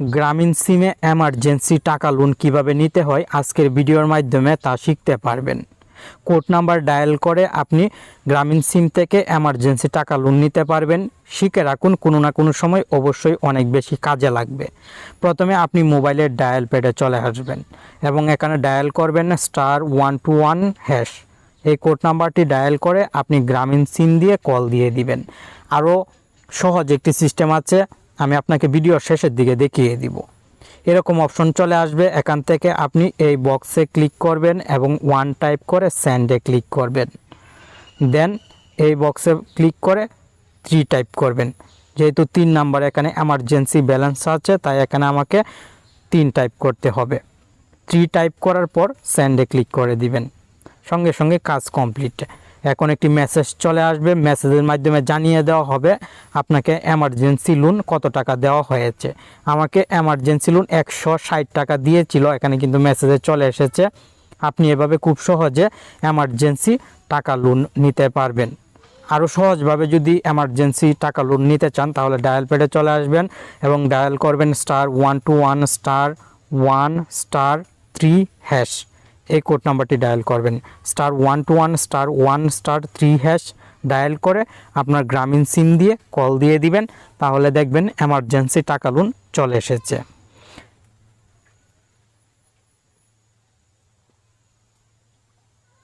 গ্রামীণ সিমে এমার্জেন্সি টাকা লোন কীভাবে নিতে হয় আজকের ভিডিওর মাধ্যমে তা শিখতে পারবেন। কোড নাম্বার ডায়াল করে আপনি গ্রামীণ সিম থেকে এমার্জেন্সি টাকা লোন নিতে পারবেন। শিখে রাখুন, কোনো না কোনো সময় অবশ্যই অনেক বেশি কাজে লাগবে। প্রথমে আপনি মোবাইলের ডায়াল প্যাডে চলে আসবেন এবং এখানে ডায়াল করবেন star one two one hash. এই কোড নাম্বারটি ডায়াল করে আপনি গ্রামীণ সিম দিয়ে কল দিয়ে দিবেন। আরও সহজ একটি সিস্টেম আছে আমি আপনাকে ভিডিওর শেষের দিকে দেখিয়ে দিব। এরকম অপশন চলে আসবে, এখান থেকে আপনি এই বক্সে ক্লিক করবেন এবং ওয়ান টাইপ করে স্যান্ডে ক্লিক করবেন। দেন এই বক্সে ক্লিক করে থ্রি টাইপ করবেন। যেহেতু তিন নাম্বার এখানে এমার্জেন্সি ব্যালেন্স আছে, তাই এখানে আমাকে তিন টাইপ করতে হবে। থ্রি টাইপ করার পর স্যান্ডে ক্লিক করে দিবেন। সঙ্গে সঙ্গে কাজ কমপ্লিট। এখন একটি মেসেজ চলে আসবে। মেসেজের মাধ্যমে জানিয়ে দেওয়া হবে আপনাকে এমার্জেন্সি লোন কত টাকা দেওয়া হয়েছে। আমাকে এমার্জেন্সি লোন একশো ষাট টাকা দিয়েছিল, এখানে কিন্তু মেসেজে চলে এসেছে। আপনি এভাবে খুব সহজে এমার্জেন্সি টাকা লোন নিতে পারবেন। আরও সহজভাবে যদি এমার্জেন্সি টাকা লোন নিতে চান, তাহলে ডায়াল প্যাডে চলে আসবেন এবং ডায়াল করবেন star one two one star one star three hash এই কোড নাম্বারটি ডায়াল করবেন। Star one two one star one star three hash dial করে আপনার গ্রামীণ সিম দিয়ে কল দিয়ে দিবেন। তাহলে দেখবেন এমার্জেন্সি টাকা লোন চলে এসেছে।